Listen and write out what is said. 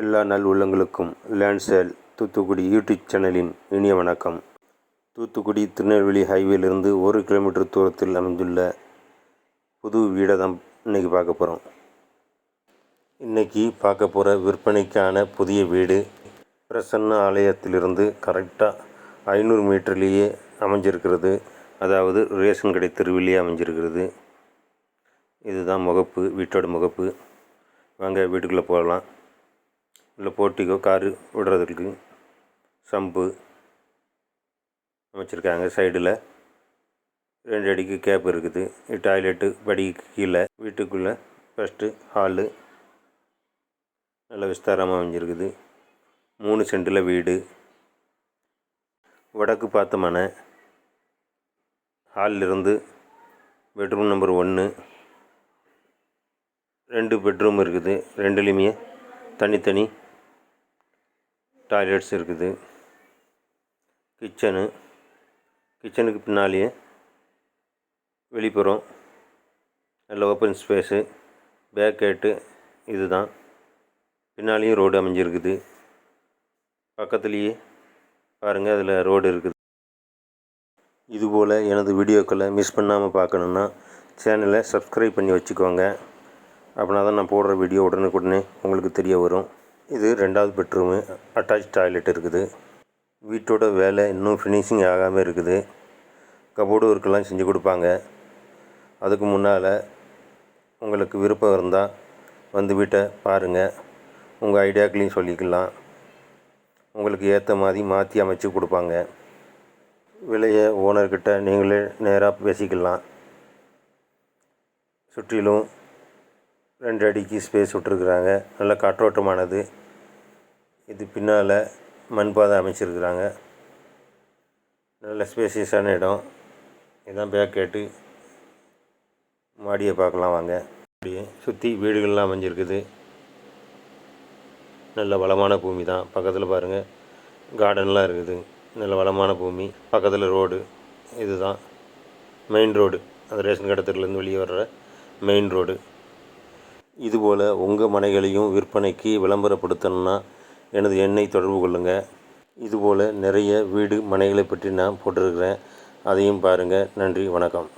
எல்லா நல் உள்ளங்களுக்கும் லேண்ட்சேல் தூத்துக்குடி யூடியூப் சேனலின் இனிய வணக்கம். தூத்துக்குடி திருநெல்வேலி ஹைவேலிருந்து ஒரு கிலோமீட்டர் தூரத்தில் அமைந்துள்ள புது வீடை தான் இன்றைக்கி பார்க்க போகிறோம் இன்றைக்கி பார்க்க போகிற விற்பனைக்கான புதிய வீடு பிரசன்ன ஆலயத்திலிருந்து கரெக்டாக ஐநூறு மீட்டர்லேயே அமைஞ்சிருக்கிறது. அதாவது ரேஷன் கடை தெருவிலேயே அமைஞ்சிருக்கிறது. இதுதான் முகப்பு வீட்டோட முகப்பு. வாங்க வீட்டுக்குள்ளே போகலாம். இல்லை போர்ட்டிக்கோ காரு விடுறதுக்கு சம்பு அமைச்சிருக்காங்க. சைடில் ரெண்டு அடிக்கு கேப் இருக்குது. டாய்லெட்டு படிக்கு கீழே. வீட்டுக்குள்ளே ஃபஸ்ட்டு ஹாலு நல்ல விஸ்தாரமாக அமைஞ்சிருக்குது. மூணு சென்டில் வீடு. வடக்கு பார்த்த மனை. ஹாலிலிருந்து பெட்ரூம் நம்பர் ஒன்று ரெண்டு பெட்ரூம் இருக்குது. ரெண்டுலேயுமே தனித்தனி டாய்லெட்ஸ் இருக்குது. கிச்சனு. கிச்சனுக்கு பின்னாலேயே வெளிப்புறம் நல்ல ஓப்பன் ஸ்பேஸு. பேக்கேட்டு இது தான் பின்னாலேயும் ரோடு அமைஞ்சிருக்குது. பக்கத்துலேயே பாருங்கள் அதில் ரோடு இருக்குது. இதுபோல் எனது வீடியோக்களை மிஸ் பண்ணாமல் பார்க்கணுன்னா சேனலை சப்ஸ்கிரைப் பண்ணி வச்சுக்கோங்க. அப்படின்னா தான் நான் போடுற வீடியோ உடனுக்குடனே உங்களுக்கு தெரிய வரும். இது ரெண்டாவது பெட்ரூமு. அட்டாச் டாய்லெட் இருக்குது. வீட்டோட வேலை இன்னும் ஃபினிஷிங் ஆகாமல் இருக்குது. கபோர்டு ஒர்க்கெல்லாம் செஞ்சு கொடுப்பாங்க. அதுக்கு முன்னால் உங்களுக்கு விருப்பம் இருந்தால் வந்து வீட்டை பாருங்கள் உங்கள் ஐடியாக்களையும் சொல்லிக்கலாம். உங்களுக்கு ஏற்ற மாதிரி மாற்றி அமைச்சு கொடுப்பாங்க. விலையை ஓனர்கிட்ட நீங்களே நேராக பேசிக்கலாம். சுற்றிலும் ரெண்டு அடிக்கு ஸ்பேஸ் விட்டுருக்குறாங்க. நல்ல காற்றோட்டமானது. இது பின்னால் மண் பாதை அமைச்சிருக்கிறாங்க. நல்ல ஸ்பேசியஸான இடம். இதுதான் பேக் கேட்டு மாடியை பார்க்கலாம் வாங்க. அப்படியே சுற்றி வீடுகள்லாம் அமைஞ்சிருக்குது. நல்ல வளமான பூமி தான். பக்கத்தில் பாருங்கள் கார்டன்லாம் இருக்குது. நல்ல வளமான பூமி. பக்கத்தில் ரோடு இதுதான். மெயின் ரோடு அந்த ரேஷன் கடத்திலேருந்து வெளியே வர்ற மெயின் ரோடு இதுபோல் உங்கள் மனைகளையும் விற்பனைக்கு விளம்பரப்படுத்தணுன்னா எனது எண்ணை தொடர்பு கொள்ளுங்கள் இதுபோல் நிறைய வீடு மனைகளை பற்றி நான் போட்டிருக்கிறேன். அதையும் பாருங்கள் நன்றி. வணக்கம்.